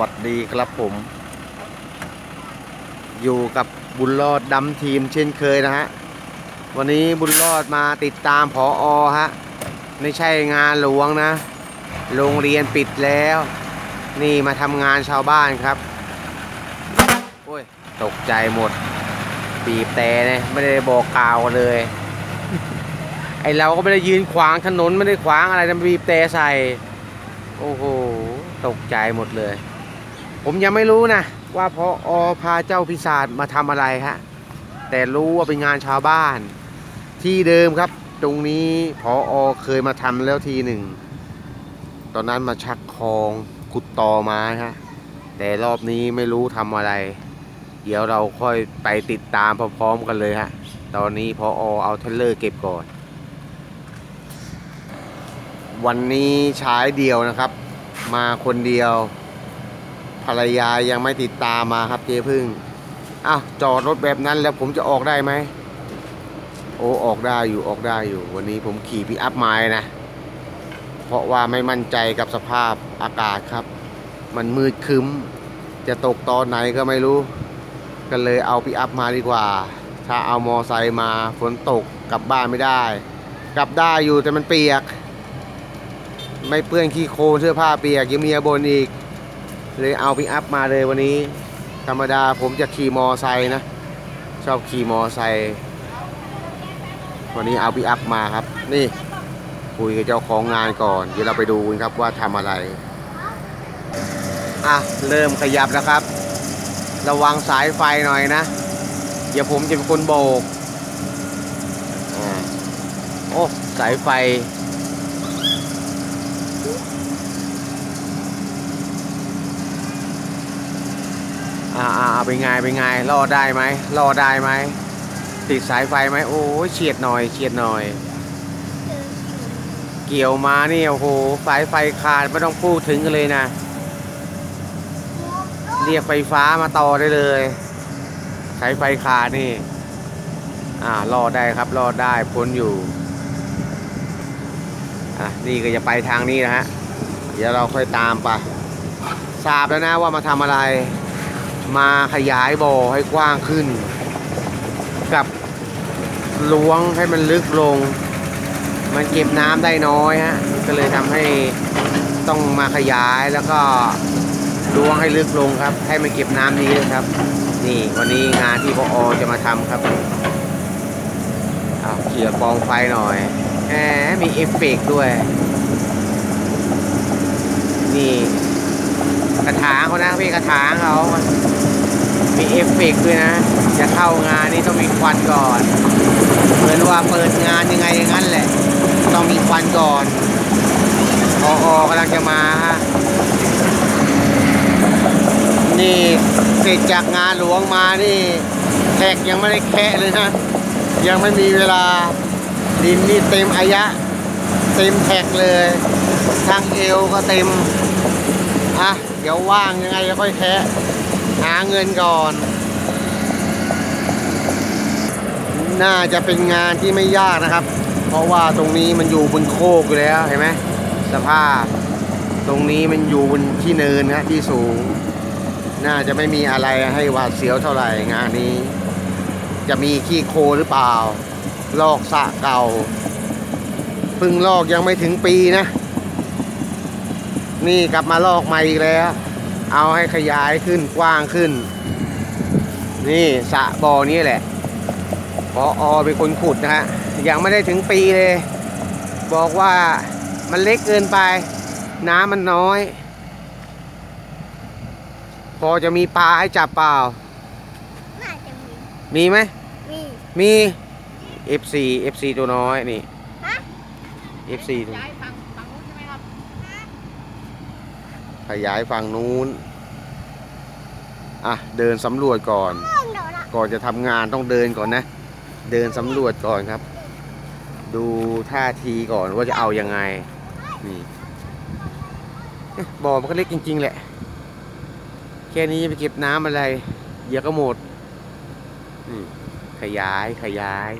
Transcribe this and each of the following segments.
วัสดีครับผม อยู่กับบุญรอดดำทีมเช่นเคยนะฮะ วันนี้บุญรอดมาติดตามผออฮะ ไม่ใช่งานหลวงนะ โรงเรียนปิดแล้ว นี่มาทำงานชาวบ้านครับ โอ้ย ตกใจหมดบีบแต่เนี่ยไม่ได้บอกกล่าวเลย ไอเราก็ไม่ได้ยืนขวางถนนไม่ได้ขวางอะไรนะบีบแต่ใส่ โอ้โหตกใจหมดเลย ผมยังไม่รู้นะ ว่าพออพาเจ้าพิศาจมาทำอะไรฮะแต่รู้ว่าเป็นงานชาวบ้าน ที่เดิมครับ ตรงนี้พออเคยมาทำแล้วทีหนึ่ง ตอนนั้นมาชักคลองขุดตอไม้ฮะแต่รอบนี้ไม่รู้ทำอะไร เดี๋ยวเราค่อยไปติดตามพร้อมๆกันเลยฮะตอนนี้พออเอาเทเลอร์เก็บก่อน วันนี้ใช้เดียวนะครับ มาคนเดียว ภรรยายังไม่ติดตามมาครับเจ๊พึ่งอ้าวจอดรถแบบนั้นแล้วผมจะออกได้ไหมโอ้ออกได้อยู่ออกได้อยู่ วันนี้ผมขี่พิอัพไม้นะ เพราะว่าไม่มั่นใจกับสภาพอากาศครับ มันมืดคึ้ม จะตกตอนไหนก็ไม่รู้ ก็เลยเอาพิอัพมาดีกว่า ถ้าเอามอไซค์มาฝนตกกลับบ้านไม่ได้ กลับได้อยู่แต่มันเปียก ไม่เปื้อนขี้โคลนเสื้อผ้าเปียกยังเมียบนอีก เลยเอาพิอัพมาเลยวันนี้ ธรรมดาผมจะขี่มอไซค์นะ ชอบขี่มอไซค์วันนี้เอาพิอัพมาครับ นี่คุยกับเจ้าของงานก่อน เดี๋ยวเราไปดูกันครับว่าทำอะไร อะ เริ่มขยับแล้วครับ ระวังสายไฟหน่อยนะ เดี๋ยวผมจะเป็นคนโบกอ่าโอ้ สายไฟ อ่าอ่าอ่า เป็นไงเป็นไงรอดได้ไหมรอดได้ไหมติดสายไฟไหมโอ้ยเฉียดหน่อยเฉียดหน่อย เกี่ยวมานี่โอ้โหสายไฟขาดไม่ต้องพูดถึงกันเลยนะ เรียกไฟฟ้ามาต่อได้เลย สายไฟขาดนี่ อ่ารอดได้ครับรอดได้พ้นอยู่อะนี่ก็จะไปทางนี้นะฮะเดี๋ยวเราค่อยตามไปทราบแล้วนะว่ามาทำอะไร มาขยายบ่อให้กว้างขึ้น กับล้วงให้มันลึกลง มันเก็บน้ำได้น้อยฮะก็เลยทำให้ต้องมาขยายแล้วก็ล้วงให้ลึกลงครับ ให้มันเก็บน้ำดีเลยครับ นี่วันนี้งานที่พออจะมาทำครับเอาเขี่ยกองไฟหน่อยแหมมีเอฟเฟกต์ด้วย นี่ ถางเขานะพี่กระถางเขามีเอฟเฟกด้วยนะ จะเข้างานนี่ต้องมีควันก่อน เหมือนว่าเปิดงานยังไงอย่างนั้นแหละ ต้องมีควันก่อนพออกำลังจะมาฮะนี่เสร็จจากงานหลวงมานี่แขกยังไม่ได้แคะเลยนะ ยังไม่มีเวลาดินนี่เต็มอายะ เต็มแท็กเลย ทั้งเอวก็เต็มะ เดี๋ยวว่างยังไงจะค่อยแคะหาเงินก่อน น่าจะเป็นงานที่ไม่ยากนะครับ เพราะว่าตรงนี้มันอยู่บนโคกอยู่แล้วเห็นไหมสภาพ ตรงนี้มันอยู่บนที่เนินนะที่สูง น่าจะไม่มีอะไรให้หวาดเสียวเท่าไหร่งานนี้ จะมีขี้โคหรือเปล่า ลอกสะเก่า พึ่งลอกยังไม่ถึงปีนะ นี่กลับมาลอกใหม่อีกแล้ว เอาให้ขยายขึ้นกว้างขึ้น นี่สระบ่อนี้แหละพออเป็นคนขุดนะฮะยังไม่ได้ถึงปีเลย บอกว่ามันเล็กเกินไป น้ำมันน้อย พอจะมีปลาให้จับเปล่า น่าจะมี มีไหม มี มี FC FC ตัวน้อยนี่ฮะ FC ตัว ย้ายฝั่งฝั่งนู้นใช่ไหมครับ ข ยายฝั่งนู้น อะ เดินสำรวจก่อน ก่อนจะทำงานต้องเดินก่อนนะ เดินสำรวจก่อนครับ ดูท่าทีก่อนว่าจะเอายังไง นี่บ่อมันก็เล็กจริง ๆ แหละ แค่นี้จะไปเก็บน้ำอะไรเดี๋ยวก็หมดขยายขยาย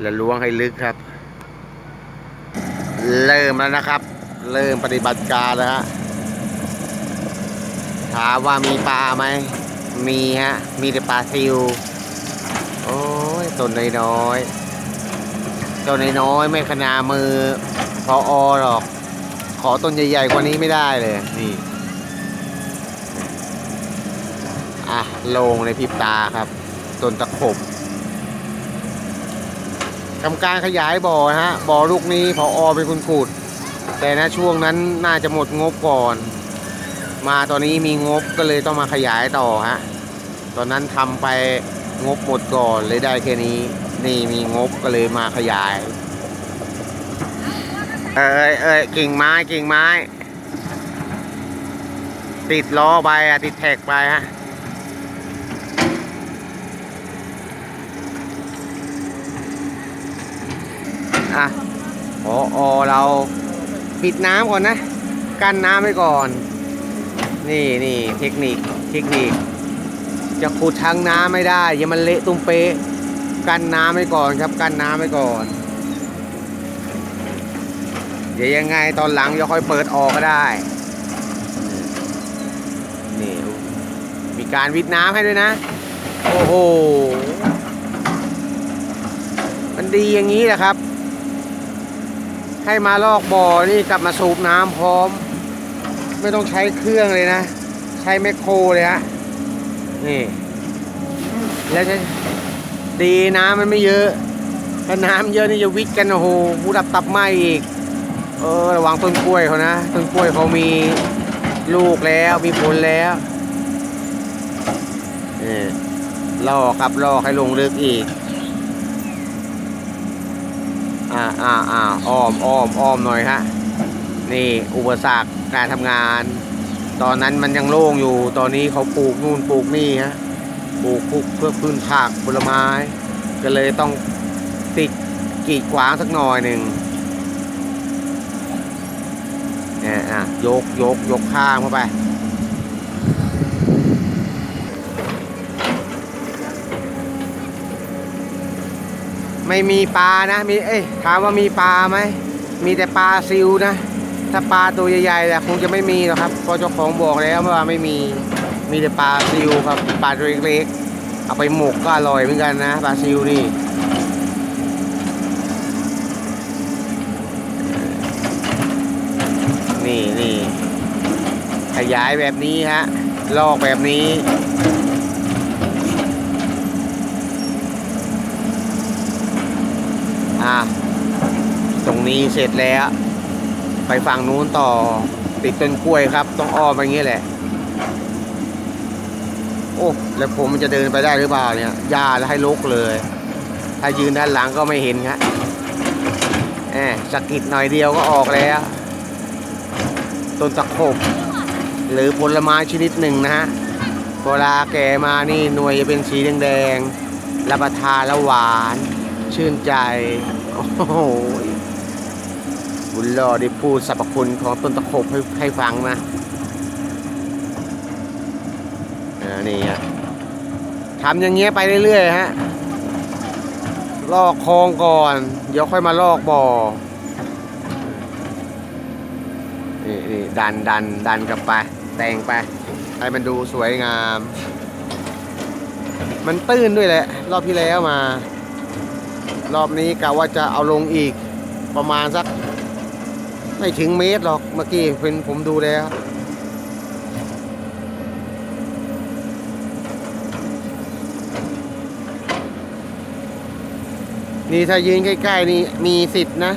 แล้วล้วงให้ลึกครับ เริ่มแล้วนะครับ เริ่มปฏิบัติการแล้วฮะ ถามว่ามีปลาไหม มีฮะ มีแต่ปลาซิว โอ้ยต้นน้อยๆต้นน้อยๆไม่ขนามือพออหรอก ขอต้นใหญ่ๆกว่านี้ไม่ได้เลย นี่ อะลงในพริบตาครับ ต้นตะขบทำการขยายบ่อฮะ บ่อลูกนี้พออเป็นคนขุดแต่นะช่วงนั้นน่าจะหมดงบก่อน มาตอนนี้มีงบก็เลยต้องมาขยายต่อฮะ ตอนนั้นทำไปงบหมดก่อนเลยได้แค่นี้ นี่มีงบก็เลยมาขยาย เอ้ยเอ้ยกิ่งไม้กิ่งไม้ ติดล้อไปอะติดแท็กไปฮะอะพออเราปิดน้ำก่อนนะ กั้นน้ำไว้ก่อน นี่นี่เทคนิคเทคนิค จะขุดทางน้ำไม่ได้อย่ามันเละตุ้มเป๊ะกันน้ำไว้ก่อนครับกันน้ำไว้ก่อน เดี๋ยวยังไงตอนหลังจะค่อยเปิดออกก็ได้นี่มีการวิดน้ำให้ด้วยนะ โอ้โหมันดีอย่างนี้แหละครับ ให้มาลอกบ่อนี่กลับมาสูบน้ำพร้อม ไม่ต้องใช้เครื่องเลยนะ ใช้แมคโครเลยฮะนี่ แล้วดีน้ำมันไม่เยอะ ถ้าน้ำเยอะนี่จะวิทย์กันโอ้โหผู้ดับตับไหมอีก เออระวังต้นกล้วยเขานะ ต้นกล้วยเขามีลูกแล้วมีผลแล้วนี่ล่อครับล่อให้ลงลึกอีก อ่าอ่าอ่าอ้อมอ้อมอ้อมหน่อยฮะ นี่อุปสรรคการทำงาน ตอนนั้นมันยังโล่งอยู่ ตอนนี้เขาปลูกนู่นปลูกนี่ฮะปลูกพืชเพื่อพืชผักผลไม้ ก็เลยต้องติดกีดขวางสักหน่อยหนึ่งเนี่ยอะยกยกยกข้างเข้าไปไม่มีปลานะมีเอ้ยถามว่ามีปลาไหมมีแต่ปลาซิวนะ ถ้าปลาตัวใหญ่ๆเนี่ยคงจะไม่มีหรอกครับเพราะเจ้าของบอกแล้วว่าไม่มีมีแต่ปลาซิวครับปลาตัวเล็กๆเอาไปหมกก็อร่อยเหมือนกันนะปลาซิวนี่นี่นี่ขยายแบบนี้ฮะลอกแบบนี้อะตรงนี้เสร็จแล้ว ไปฝั่งนู้นต่อติดต้นกล้วยครับ ต้องอ้อมไปอย่างนี้แหละ โอ้แล้วผมมันจะเดินไปได้หรือเปล่าเนี่ยหญ้าแล้วให้ลกเลย ถ้ายืนด้านหลังก็ไม่เห็นครับแอบสกิดหน่อยเดียวก็ออกแล้วต้นตะขบหรือผลไม้ชนิดหนึ่งนะฮะเวลาแก่มานี่หน่วยจะเป็นสีแดงๆรับประทานแล้วหวาน ชื่นใจ โอ้โห บุญรอได้พูดสรรพคุณของต้นตะขบให้ให้ฟังนะอ่านี่ฮะทำอย่างเงี้ยไปเรื่อยๆฮะลอกคลองก่อน เดี๋ยวค่อยมาลอกบ่อนี่นี่ดันดันดันกลับไป แต่งไป ให้มันดูสวยงาม มันตื้นด้วยแหละ รอบที่แล้วมา รอบนี้กะว่าจะเอาลงอีกประมาณสัก ไม่ถึงเมตรหรอกเมื่อกี้เป็นผมดูแล้วนี่ถ้ายืนใกล้ๆนี่มีสิทธิ์นะ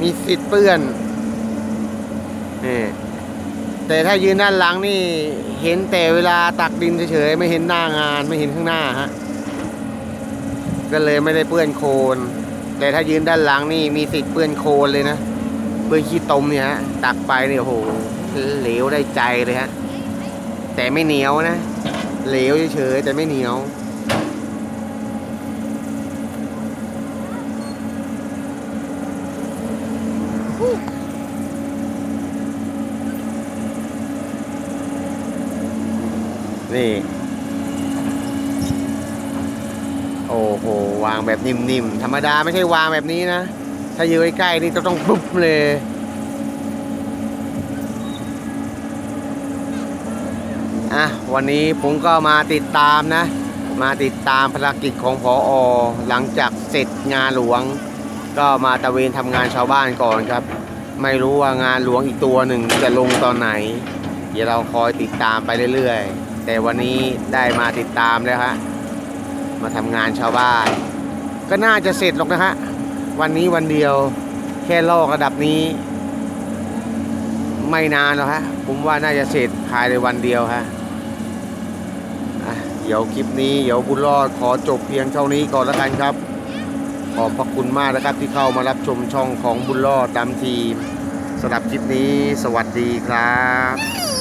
มีสิทธิ์เปื้อนนี่แต่ถ้ายืนด้านหลังนี่เห็นแต่เวลาตักดินเฉยๆไม่เห็นหน้างานไม่เห็นข้างหน้าฮะก็เลยไม่ได้เปื้อนโคลนแต่ถ้ายืนด้านหลังนี่มีสิทธิ์เปื้อนโคลนเลยนะ เปื้อนขี้ตมเนี่ยฮะตักไปเนี่ยโหเหลวได้ใจเลยฮะแต่ไม่เหนียวนะเหลวเฉยแต่ไม่เหนียวนี่ โอ้โห วางแบบนิ่มๆ ธรรมดาไม่ใช่วางแบบนี้นะ ถ้าอยู่ใกล้ๆนี่จะต้องปุ๊บเลยอะวันนี้ผมก็มาติดตามนะ มาติดตามภารกิจของพออหลังจากเสร็จงานหลวง ก็มาตะเวนทำงานชาวบ้านก่อนครับ ไม่รู้ว่างานหลวงอีกตัวหนึ่งจะลงตอนไหน เดี๋ยวเราคอยติดตามไปเรื่อยๆ แต่วันนี้ได้มาติดตามแล้วฮะมาทำงานชาวบ้าน ก็น่าจะเสร็จหรอกนะฮะ วันนี้วันเดียว แค่ลอกระดับนี้ ไม่นานหรอกฮะ ผมว่าน่าจะเสร็จภายในวันเดียวฮะเดี๋ยวคลิปนี้เดี๋ยวบุญรอดขอจบเพียงเท่านี้ก่อนแล้วกันครับ ขอบพระคุณมากนะครับที่เข้ามารับชมช่องของบุญรอดดำทีมสำหรับคลิปนี้สวัสดีครับ